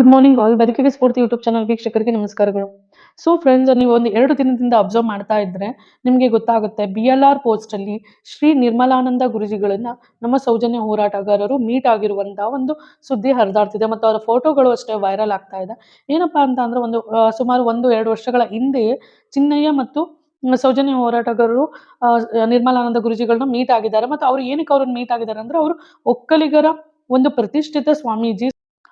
Good morning all ಬದುಕಿಗೆ ಸ್ಫೂರ್ತಿ YouTube channel ವೀಕ್ಷಕರಿಗೆ ನಮಸ್ಕಾರಗಳು. ಸೊ ಫ್ರೆಂಡ್ಸ್ ನೀವು ಒಂದು ಎರಡು ದಿನದಿಂದ ಅಬ್ಸರ್ವ್ ಮಾಡ್ತಾ ಇದ್ರೆ ನಿಮಗೆ ಗೊತ್ತಾಗುತ್ತೆ ಬಿ ಎಲ್ ಆರ್ ಪೋಸ್ಟ್ ಅಲ್ಲಿ ಶ್ರೀ ನಿರ್ಮಲಾನಂದ ಗುರುಜಿಗಳನ್ನ ನಮ್ಮ ಸೌಜನ್ಯ ಹೋರಾಟಗಾರರು ಮೀಟ್ ಆಗಿರುವಂತಹ ಒಂದು ಸುದ್ದಿ ಹರಿದಾಡ್ತಿದೆ ಮತ್ತು ಅವರ ಫೋಟೋಗಳು ಅಷ್ಟೇ ವೈರಲ್ ಆಗ್ತಾ ಇದೆ. ಏನಪ್ಪಾ ಅಂತ ಅಂದ್ರೆ ಒಂದು ಸುಮಾರು ಒಂದು, ಎರಡು ವರ್ಷಗಳ ಹಿಂದೆ ಚಿನ್ನಯ್ಯ ಮತ್ತು ಸೌಜನ್ಯ ಹೋರಾಟಗಾರರು ನಿರ್ಮಲಾನಂದ ಗುರುಜಿಗಳನ್ನ ಮೀಟ್ ಆಗಿದ್ದಾರೆ. ಮತ್ತು ಅವ್ರು ಏನಕ್ಕೆ ಅವ್ರನ್ನ ಮೀಟ್ ಆಗಿದ್ದಾರೆ ಅಂದ್ರೆ ಅವರು ಒಕ್ಕಲಿಗರ ಒಂದು ಪ್ರತಿಷ್ಠಿತ ಸ್ವಾಮೀಜಿ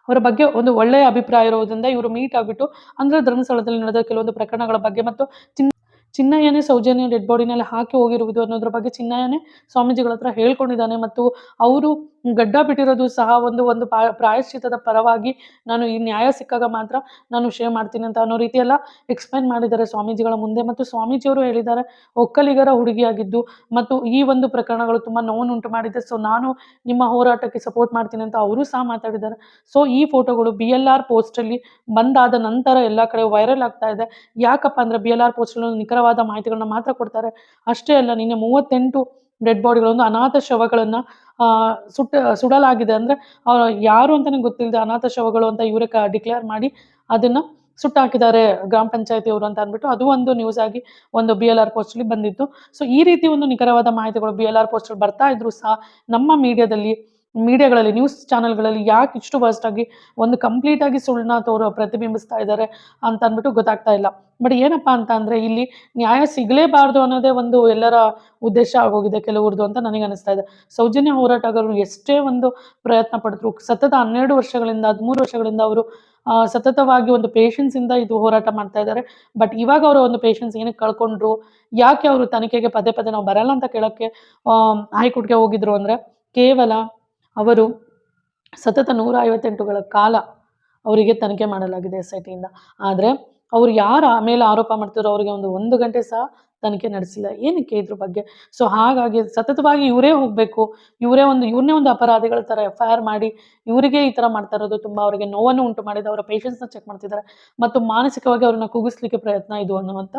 ಅವರ ಬಗ್ಗೆ ಒಂದು ಒಳ್ಳೆಯ ಅಭಿಪ್ರಾಯ ಇರೋದ್ರಿಂದ ಇವರು ಮೀಟ್ ಆಗಿಬಿಟ್ಟು ಅಂದ್ರೆ ಧರ್ಮಸ್ಥಳದಲ್ಲಿ ನಡೆದ ಕೆಲವೊಂದು ಪ್ರಕರಣಗಳ ಬಗ್ಗೆ ಮತ್ತು ಚಿನ್ನ ಚಿನ್ನಯ್ಯನೇ ಸೌಜನ್ಯ ಡೆಡ್ ಬಾಡಿನಲ್ಲಿ ಹಾಕಿ ಹೋಗಿರುವುದು ಅನ್ನೋದ್ರ ಬಗ್ಗೆ ಚಿನ್ನಯ್ಯನೇ ಸ್ವಾಮೀಜಿಗಳ ಹತ್ರ ಹೇಳ್ಕೊಂಡಿದ್ದಾನೆ ಮತ್ತು ಅವರು ಗಡ್ಡ ಬಿಟ್ಟಿರೋದು ಸಹ ಒಂದು ಒಂದು ಪ್ರಾಯಶ್ಚಿತದ ಪರವಾಗಿ ನಾನು ಈ ನ್ಯಾಯ ಸಿಕ್ಕಾಗ ಮಾತ್ರ ನಾನು ಶೇರ್ ಮಾಡ್ತೀನಿ ಅಂತ ಅನ್ನೋ ರೀತಿಯೆಲ್ಲ ಎಕ್ಸ್ಪ್ಲೈನ್ ಮಾಡಿದ್ದಾರೆ ಸ್ವಾಮೀಜಿಗಳ ಮುಂದೆ. ಮತ್ತು ಸ್ವಾಮೀಜಿಯವರು ಹೇಳಿದ್ದಾರೆ, ಒಕ್ಕಲಿಗರ ಹುಡುಗಿಯಾಗಿದ್ದು ಮತ್ತು ಈ ಒಂದು ಪ್ರಕರಣಗಳು ತುಂಬ ನೋವುಂಟು ಮಾಡಿದೆ. ಸೊ ನಾನು ನಿಮ್ಮ ಹೋರಾಟಕ್ಕೆ ಸಪೋರ್ಟ್ ಮಾಡ್ತೀನಿ ಅಂತ ಅವರು ಸಹ ಮಾತಾಡಿದ್ದಾರೆ. ಸೊ ಈ ಫೋಟೋಗಳು ಬಿ ಎಲ್ ಆರ್ ಪೋಸ್ಟಲ್ಲಿ ಬಂದಾದ ನಂತರ ಎಲ್ಲ ಕಡೆ ವೈರಲ್ ಆಗ್ತಾ ಇದೆ. ಯಾಕಪ್ಪ ಅಂದರೆ ಬಿ ಎಲ್ ಆರ್ ಪೋಸ್ಟಲ್ಲಿ ನಿಖರವಾದ ಮಾಹಿತಿಗಳನ್ನ ಮಾತ್ರ ಕೊಡ್ತಾರೆ. ಅಷ್ಟೇ ಅಲ್ಲ, ನಿನ್ನೆ ಮೂವತ್ತೆಂಟು ಡೆಡ್ ಬಾಡಿಗಳನ್ನು, ಅನಾಥ ಶವಗಳನ್ನು ಸುಟ್ಟ, ಸುಡಲಾಗಿದೆ ಅಂದರೆ ಯಾರು ಅಂತಲೇ ಗೊತ್ತಿಲ್ಲದೆ ಅನಾಥ ಶವಗಳು ಅಂತ ಇವರೇ ಕ ಡಿಕ್ಲೇರ್ ಮಾಡಿ ಅದನ್ನು ಸುಟ್ಟಾಕಿದ್ದಾರೆ ಗ್ರಾಮ ಪಂಚಾಯತಿಯವರು ಅಂತ ಅಂದ್ಬಿಟ್ಟು ಅದು ಒಂದು ನ್ಯೂಸ್ ಆಗಿ ಒಂದು ಬಿ ಎಲ್ ಆರ್ ಪೋಸ್ಟಲ್ಲಿ ಬಂದಿತ್ತು. ಸೊ ಈ ರೀತಿ ಒಂದು ನಿಖರವಾದ ಮಾಹಿತಿಗಳು ಬಿ ಎಲ್ ಆರ್ ಪೋಸ್ಟಲ್ಲಿ ಬರ್ತಾ ಇದ್ರು ಸಹ ನಮ್ಮ ಮೀಡಿಯಾದಲ್ಲಿ ಮೀಡಿಯಾಗಳಲ್ಲಿ ನ್ಯೂಸ್ ಚಾನೆಲ್ಗಳಲ್ಲಿ ಯಾಕೆ ಇಷ್ಟು ವರ್ಸ್ಟ್ ಆಗಿ ಒಂದು ಕಂಪ್ಲೀಟ್ ಆಗಿ ಸುಳ್ಳನ್ನ ತೋರು, ಪ್ರತಿಬಿಂಬಿಸ್ತಾ ಇದ್ದಾರೆ ಅಂತ ಅಂದ್ಬಿಟ್ಟು ಗೊತ್ತಾಗ್ತಾ ಇಲ್ಲ. ಬಟ್ ಏನಪ್ಪಾ ಅಂತ ಅಂದ್ರೆ ಇಲ್ಲಿ ನ್ಯಾಯ ಸಿಗಲೇಬಾರ್ದು ಅನ್ನೋದೇ ಒಂದು ಎಲ್ಲರ ಉದ್ದೇಶ ಆಗೋಗಿದೆ ಕೆಲವ್ರದ್ದು ಅಂತ ನನಗೆ ಅನಿಸ್ತಾ ಇದೆ. ಸೌಜನ್ಯ ಹೋರಾಟಗಾರರು ಎಷ್ಟೇ ಒಂದು ಪ್ರಯತ್ನ ಪಡಿದ್ರು, ಸತತ ಹನ್ನೆರಡು ವರ್ಷಗಳಿಂದ, ಹದಿಮೂರು ವರ್ಷಗಳಿಂದ ಅವರು ಸತತವಾಗಿ ಒಂದು ಪೇಷನ್ಸ್ ಇಂದ ಇದು ಹೋರಾಟ ಮಾಡ್ತಾ ಇದ್ದಾರೆ ಬಟ್ ಇವಾಗ ಅವರು ಒಂದು ಪೇಷನ್ಸ್ ಏನಕ್ಕೆ ಕಳ್ಕೊಂಡ್ರು, ಯಾಕೆ ಅವರು ತನಿಖೆಗೆ ಪದೇ ಪದೇ ನಾವು ಬರಲ್ಲ ಅಂತ ಕೇಳೋಕ್ಕೆ ಹೈಕೋರ್ಟ್ಗೆ ಹೋಗಿದ್ರು ಅಂದ್ರೆ ಕೇವಲ ಅವರು ಸತತ ನೂರ ಐವತ್ತೆಂಟುಗಳ ಕಾಲ ಅವರಿಗೆ ತನಿಖೆ ಮಾಡಲಾಗಿದೆ ಎಸ್ ಐ ಟಿಯಿಂದ ಆದರೆ ಅವರು ಯಾರ ಮೇಲೆ ಆರೋಪ ಮಾಡ್ತಿದ್ರು ಅವರಿಗೆ ಒಂದು ಒಂದು ಗಂಟೆ ಸಹ ತನಿಖೆ ನಡೆಸಿಲ್ಲ. ಏನಕ್ಕೆ ಇದ್ರ ಬಗ್ಗೆ? ಸೊ ಹಾಗಾಗಿ ಸತತವಾಗಿ ಇವರೇ ಹೋಗಬೇಕು, ಇವರೇ ಒಂದು, ಇವ್ರನ್ನೇ ಒಂದು ಅಪರಾಧಿಗಳ ಥರ ಎಫ್ ಐ ಆರ್ ಮಾಡಿ, ಇವರಿಗೆ ಈ ಥರ ಮಾಡ್ತಾ ಇರೋದು ತುಂಬ ಅವರಿಗೆ ನೋವನ್ನು ಉಂಟು ಮಾಡಿದ, ಅವರ ಪೇಷನ್ಸ್ನ ಚೆಕ್ ಮಾಡ್ತಿದ್ದಾರೆ, ಮತ್ತು ಮಾನಸಿಕವಾಗಿ ಅವ್ರನ್ನ ಕೂಗಿಸ್ಲಿಕ್ಕೆ ಪ್ರಯತ್ನ ಇದು ಅನ್ನುವಂಥ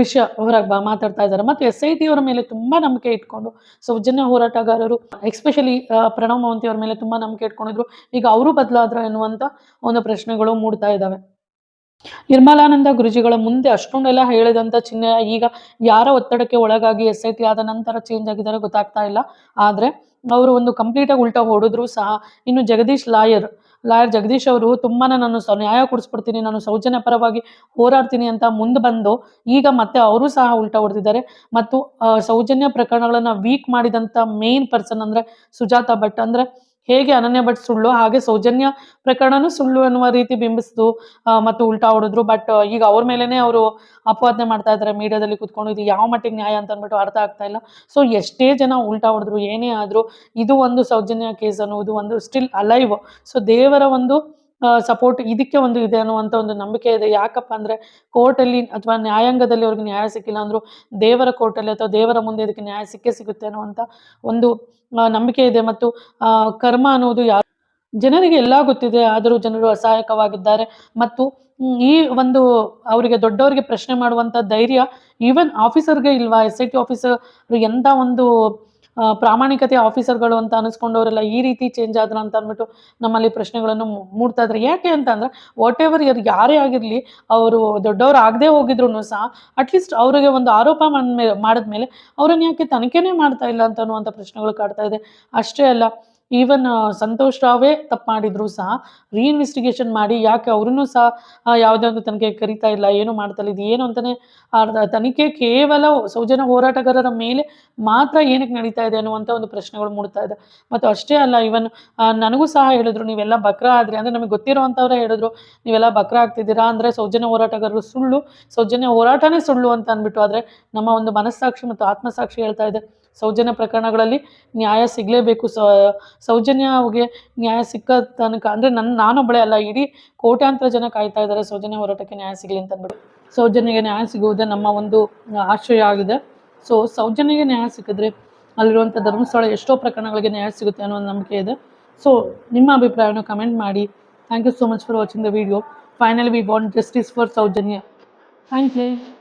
ವಿಷಯ ಹೊರಗೆ ಬಾ, ಮಾತಾಡ್ತಾ ಇದ್ದಾರೆ. ಮತ್ತು ಎಸ್ ಐ ಟಿಯವರ ಮೇಲೆ ತುಂಬ ನಂಬಿಕೆ ಇಟ್ಕೊಂಡು ಸೌಜನ್ಯ ಹೋರಾಟಗಾರರು ಎಕ್ಸ್ಪೆಷಲಿ ಪ್ರಣವ್ ಮಹಂತಿಯವರ ಮೇಲೆ ತುಂಬ ನಂಬಿಕೆ ಇಟ್ಕೊಂಡಿದ್ರು. ಈಗ ಅವರು ಬದಲಾದ್ರು ಎನ್ನುವಂಥ ಒಂದು ಪ್ರಶ್ನೆಗಳು ಮೂಡ್ತಾ ಇದ್ದಾವೆ ನಿರ್ಮಲಾನಂದ ಗುರುಜಿಗಳ ಮುಂದೆ ಅಷ್ಟೊಂದೆಲ್ಲ ಹೇಳಿದಂಥ ಚಿಹ್ನೆ, ಈಗ ಯಾರ ಒತ್ತಡಕ್ಕೆ ಒಳಗಾಗಿ ಎಸ್ ಐ ಟಿ ಆದ ನಂತರ ಚೇಂಜ್ ಆಗಿದ್ದಾರೆ ಗೊತ್ತಾಗ್ತಾ ಇಲ್ಲ. ಆದರೆ, ಅವರು ಒಂದು ಕಂಪ್ಲೀಟಾಗಿ ಉಲ್ಟಾ ಹೊಡೆದ್ರು ಸಹ. ಇನ್ನು ಜಗದೀಶ್ ಲಾಯರ್ ಲಾಯರ್ ಜಗದೀಶ್ ಅವರು ತುಂಬಾ ನಾನು ನ್ಯಾಯ ಕೊಡಿಸ್ಬಿಡ್ತೀನಿ, ನಾನು ಸೌಜನ್ಯ ಪರವಾಗಿ ಹೋರಾಡ್ತೀನಿ ಅಂತ ಮುಂದೆ ಬಂದು ಈಗ ಮತ್ತೆ ಅವರು ಸಹ ಉಲ್ಟಾ ಹೊಡೆದಿದ್ದಾರೆ. ಮತ್ತು ಸೌಜನ್ಯ ಪ್ರಕರಣಗಳನ್ನು ವೀಕ್ ಮಾಡಿದಂಥ ಮೇನ್ ಪರ್ಸನ್ ಅಂದರೆ ಸುಜಾತ ಭಟ್. ಅಂದರೆ ಹೇಗೆ ಅನನ್ಯ ಭಟ್ ಸುಳ್ಳು, ಹಾಗೆ ಸೌಜನ್ಯ ಪ್ರಕರಣನೂ ಸುಳ್ಳು ಅನ್ನುವ ರೀತಿ ಬಿಂಬಿಸಿದ್ರು ಮತ್ತು ಉಲ್ಟಾ ಹೊಡೆದ್ರು. ಬಟ್ ಈಗ ಅವ್ರ ಮೇಲೇನೆ ಅವರು ಅಪವಾದನೆ ಮಾಡ್ತಾ ಇದ್ದಾರೆ ಮೀಡಿಯಾದಲ್ಲಿ ಕುತ್ಕೊಂಡು, ಇದು ಯಾವ ಮಟ್ಟಿಗೆ ನ್ಯಾಯ ಅಂತ ಅಂದ್ಬಿಟ್ಟು ಅರ್ಥ ಆಗ್ತಾ ಇಲ್ಲ. ಸೊ ಎಷ್ಟೇ ಜನ ಉಲ್ಟಾ ಹೊಡೆದ್ರು, ಏನೇ ಆದರೂ, ಇದು ಒಂದು ಸೌಜನ್ಯ ಕೇಸ್ ಅನ್ನುವುದು ಒಂದು ಸ್ಟಿಲ್ ಅಲೈವ್ ಸೊ ದೇವರ ಒಂದು ಸಪೋರ್ಟ್ ಇದಕ್ಕೆ ಒಂದು ಇದೆ ಅನ್ನುವಂಥ ಒಂದು ನಂಬಿಕೆ ಇದೆ. ಯಾಕಪ್ಪ ಅಂದರೆ ಕೋರ್ಟಲ್ಲಿ ಅಥವಾ ನ್ಯಾಯಾಂಗದಲ್ಲಿ ಅವ್ರಿಗೆ ನ್ಯಾಯ ಸಿಕ್ಕಿಲ್ಲ ಅಂದರೂ ದೇವರ ಕೋರ್ಟಲ್ಲಿ ಅಥವಾ ದೇವರ ಮುಂದೆ ಇದಕ್ಕೆ ನ್ಯಾಯ ಸಿಕ್ಕೇ ಸಿಗುತ್ತೆ ಅನ್ನುವಂಥ ಒಂದು ನಂಬಿಕೆ ಇದೆ. ಮತ್ತು ಕರ್ಮ ಅನ್ನೋದು ಯಾವ ಜನರಿಗೆ ಎಲ್ಲ ಗೊತ್ತಿದೆ. ಆದರೂ ಜನರು ಅಸಹಾಯಕವಾಗಿದ್ದಾರೆ. ಮತ್ತು ಈ ಒಂದು ಅವರಿಗೆ ದೊಡ್ಡವರಿಗೆ ಪ್ರಶ್ನೆ ಮಾಡುವಂಥ ಧೈರ್ಯ ಈವನ್ ಆಫೀಸರ್ಗೆ ಇಲ್ವಾ? ಎಸ್ ಐ ಟಿ ಆಫೀಸರ್ ಎಂಥ ಒಂದು ಪ್ರಾಮಾಣಿಕತೆ ಆಫೀಸರ್ಗಳು ಅಂತ ಅನಿಸ್ಕೊಂಡವರೆಲ್ಲ ಈ ರೀತಿ ಚೇಂಜ್ ಆದ್ರ ಅಂತ ಅಂದ್ಬಿಟ್ಟು ನಮ್ಮಲ್ಲಿ ಪ್ರಶ್ನೆಗಳನ್ನು ಮೂಡ್ತಾ ಇದ್ರೆ. ಯಾಕೆ ಅಂತಂದ್ರೆ ವಾಟ್ ಎವರ್ ಯಾರೇ ಆಗಿರಲಿ, ಅವರು ದೊಡ್ಡವ್ರು ಆಗದೆ ಹೋಗಿದ್ರು ಸಹ ಅಟ್ಲೀಸ್ಟ್ ಅವರಿಗೆ ಒಂದು ಆರೋಪ ಮಾಡ್ಮೇ ಮಾಡಿದ್ಮೇಲೆ ಅವರನ್ನು ಯಾಕೆ ತನಿಖೆನೇ ಮಾಡ್ತಾ ಇಲ್ಲ ಅಂತ ಅನ್ನುವಂಥ ಪ್ರಶ್ನೆಗಳು ಕಾಡ್ತಾ ಇದೆ. ಅಷ್ಟೇ ಅಲ್ಲ ಈವನ್ ಸಂತೋಷ್ ರಾವೇ ತಪ್ಪು ಮಾಡಿದ್ರು ಸಹ. ರೀಇನ್ವೆಸ್ಟಿಗೇಷನ್ ಮಾಡಿ ಯಾಕೆ ಅವ್ರೂ ಸಹ ಯಾವುದೇ ಒಂದು ತನಿಖೆ ಕರಿತಾ ಇಲ್ಲ, ಏನು ಮಾಡ್ತಾ ಇದು ಏನು ಅರ್ಧ, ತನಿಖೆ ಕೇವಲ ಸೌಜನ್ಯ ಹೋರಾಟಗಾರರ ಮೇಲೆ ಮಾತ್ರ ಏನಕ್ಕೆ ನಡೀತಾ ಇದೆ ಅನ್ನುವಂಥ ಒಂದು ಪ್ರಶ್ನೆಗಳು ಮೂಡ್ತಾ ಇದೆ. ಮತ್ತು ಅಷ್ಟೇ ಅಲ್ಲ ಇವನ್ ನನಗೂ ಸಹ ಹೇಳಿದ್ರು, ನೀವೆಲ್ಲ ಬಕ್ರ ಆದ್ರಿ. ಅಂದರೆ ನಮಗೆ ಗೊತ್ತಿರೋವಂಥವ್ರೇ ಹೇಳಿದ್ರು, ನೀವೆಲ್ಲ ಬಕ್ರ ಆಗ್ತಿದ್ದೀರಾ? ಅಂದರೆ ಸೌಜನ್ಯ ಹೋರಾಟಗಾರರು ಸುಳ್ಳು, ಸೌಜನ್ಯ ಹೋರಾಟನೇ ಸುಳ್ಳು ಅಂತ ಅಂದ್ಬಿಟ್ಟು, ಆದರೆ ನಮ್ಮ ಒಂದು ಮನಸ್ಸಾಕ್ಷಿ ಮತ್ತು ಆತ್ಮಸಾಕ್ಷಿ ಹೇಳ್ತಾ ಇದೆ. ಸೌಜನ್ಯ ಪ್ರಕರಣಗಳಲ್ಲಿ ನ್ಯಾಯ ಸಿಗಲೇಬೇಕು. ಸ ಸೌಜನ್ಯಗೆ ನ್ಯಾಯ ಸಿಕ್ಕ ತನಕ, ಅಂದರೆ ನನ್ನ ನಾನೊಬ್ಬಳೇ ಅಲ್ಲ, ಇಡೀ ಕೋಟ್ಯಾಂತರ ಜನ ಕಾಯ್ತಾ ಇದ್ದಾರೆ ಸೌಜನ್ಯ ಹೋರಾಟಕ್ಕೆ ನ್ಯಾಯ ಸಿಗಲಿ ಅಂತ ಅಂದ್ಬಿಟ್ಟು ಸೌಜನ್ಯಗೆ ನ್ಯಾಯ ಸಿಗುವುದೇ ನಮ್ಮ ಒಂದು ಆಶ್ರಯ ಆಗಿದೆ. ಸೊ, ಸೌಜನ್ಯಗೆ ನ್ಯಾಯ ಸಿಕ್ಕಿದ್ರೆ ಅಲ್ಲಿರುವಂಥ ಧರ್ಮಸ್ಥಳ ಎಷ್ಟೋ ಪ್ರಕರಣಗಳಿಗೆ ನ್ಯಾಯ ಸಿಗುತ್ತೆ ಅನ್ನೋ ಒಂದು ನಂಬಿಕೆ ಇದೆ. ಸೊ, ನಿಮ್ಮ ಅಭಿಪ್ರಾಯವನ್ನು ಕಮೆಂಟ್ ಮಾಡಿ. Thank you so much for watching the video finally we want justice for Sowjanya. Thank you